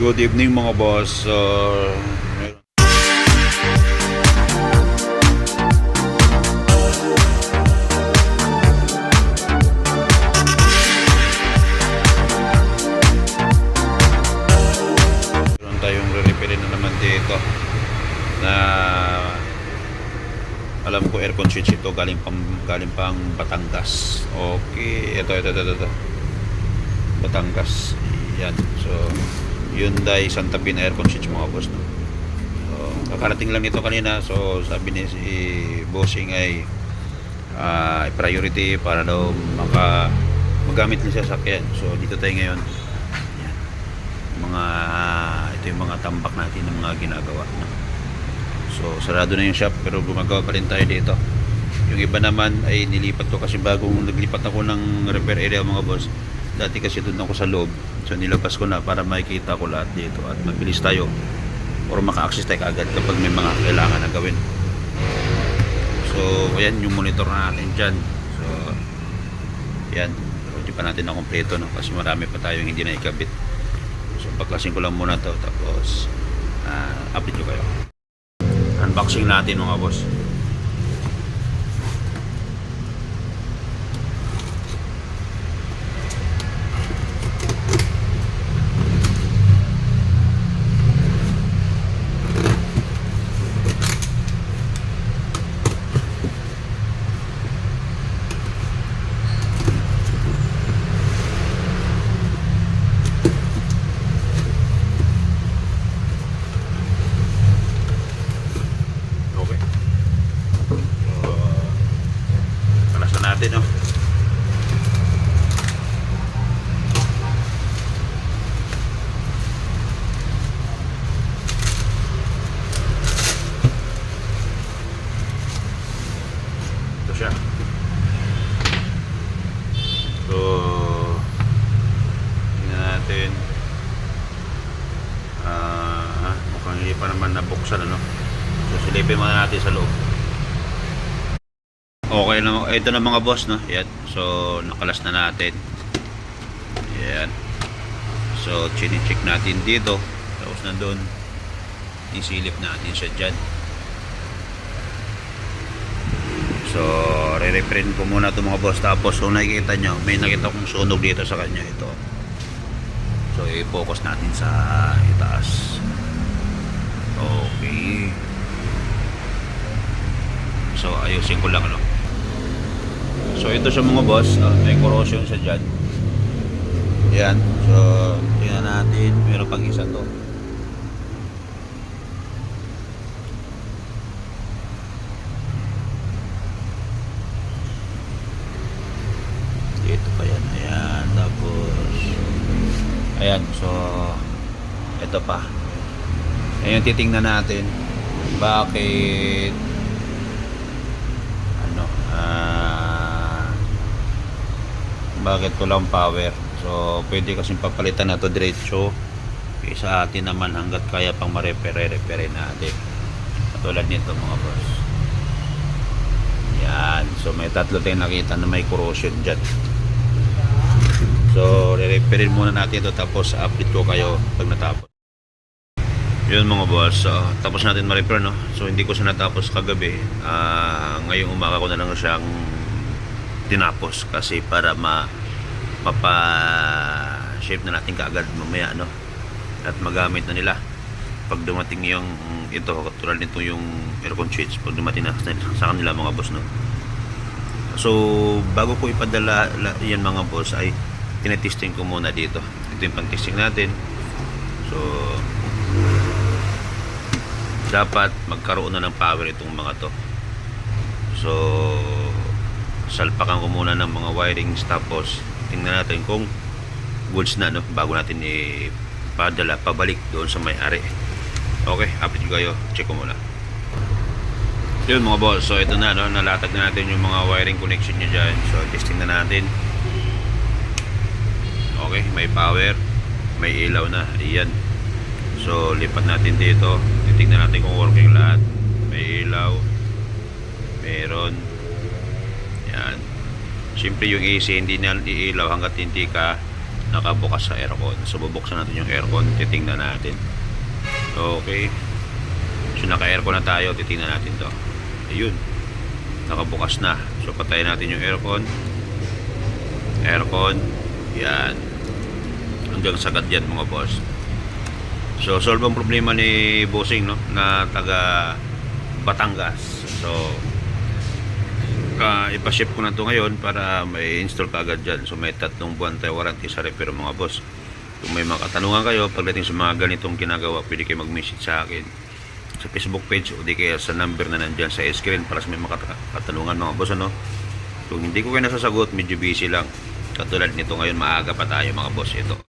Good evening mga boss. Uh, meron tayong re-repair na naman dito na alam ko aircon switch ito galing pang galing pang Batangas. Okay, ito ito ito ito. ito. Batangas. Yan. So, Hyundai Santa Fe na aircon switch mga boss. No? So, kakarating lang ito kanina. So, sabi ni si bossing ay ah, priority para daw maka magamit ng sasakyan. So, dito tayo ngayon. Yan. Mga ito yung mga tambak natin ng mga ginagawa. No? So, sarado na yung shop pero gumagawa pa rin tayo dito. Yung iba naman ay nilipat ko kasi bagong naglipat ako ng repair area mga boss. Dati kasi doon ako sa loob. So, nilabas ko na para makikita ko lahat dito at mabilis tayo or maka-access tayo agad kapag may mga kailangan na gawin. So, ayan yung monitor natin dyan. So, yan. So, pa natin na kompleto no? kasi marami pa tayong hindi na ikabit. So, paklasin ko lang muna to tapos uh, update ko kayo unboxing natin mga boss Okay. So, palas na natin, no? Ito siya. So, tingnan natin. Ah, mukhang hindi pa nabuksan, ano? So silipin muna natin sa loob. Okay na, ito na mga boss no. Yan. So nakalas na natin. Yan. So chini-check natin dito. Tapos nandun isilip natin siya dyan. So re-reprint ko muna ito mga boss. Tapos kung nakikita nyo, may nakita kong sunog dito sa kanya ito. So i-focus natin sa itaas. Okay. So ayusin ko lang ano. So ito sa mga boss, ah, may corrosion sa dyan. Yan. So tingnan natin, meron pang isa to. Dito pa yan. Ayan. Tapos ayan. So ito pa. Ayan titingnan natin bakit ano ah bakit walang power. So pwede kasing papalitan na to diretso. Sa atin naman hanggat kaya pang ma-repair repair natin. Katulad nito mga boss. Yan so may tatlo tayong nakita na may corrosion dyan. So re-repairin muna natin ito tapos update ko kayo pag natapos yun mga boss, so, tapos natin ma-repair no. So hindi ko siya natapos kagabi. Ah, ngayong umaga ko na lang siyang tinapos kasi para ma mapa shape na natin kaagad mamaya no. At magamit na nila pag dumating yung ito katulad nito yung aircon switch pag dumating na sa kanila mga boss no. So bago ko ipadala la- yan mga boss ay tinetesting ko muna dito. Ito yung pang-testing natin. So dapat magkaroon na ng power itong mga to. So salpakan ko muna ng mga wirings tapos tingnan natin kung goods na no? Bago natin ipadala pabalik doon sa may-ari. Okay update ko kayo. Check ko muna. Yun mga boss. So ito na no? Nalatag na natin yung mga wiring connection nyo dyan. So testing na natin. Okay may power. May ilaw na. Ayan. So, lipat natin dito. Titignan natin kung working lahat. May ilaw. Meron. Yan. Siyempre yung AC hindi na iilaw hanggat hindi ka nakabukas sa aircon. So bubuksan natin yung aircon, titingnan natin. Okay. So naka-aircon na tayo, titingnan natin to. Ayun. Nakabukas na. So patayin natin yung aircon. Aircon. Yan. Hanggang sagad yan mga boss. So solve ang problema ni Bossing no na taga Batangas. So ka ipa-ship ko na to ngayon para may install ka agad dyan. So may tatlong buwan tayo warranty sa repair mga boss. Kung may mga katanungan kayo pagdating sa mga ganitong ginagawa, pwede kayo mag-message sa akin sa Facebook page o di kaya sa number na nandyan sa screen para sa may mga kata- katanungan mga boss ano. Kung hindi ko kayo nasasagot, medyo busy lang. Katulad nito ngayon, maaga pa tayo mga boss ito.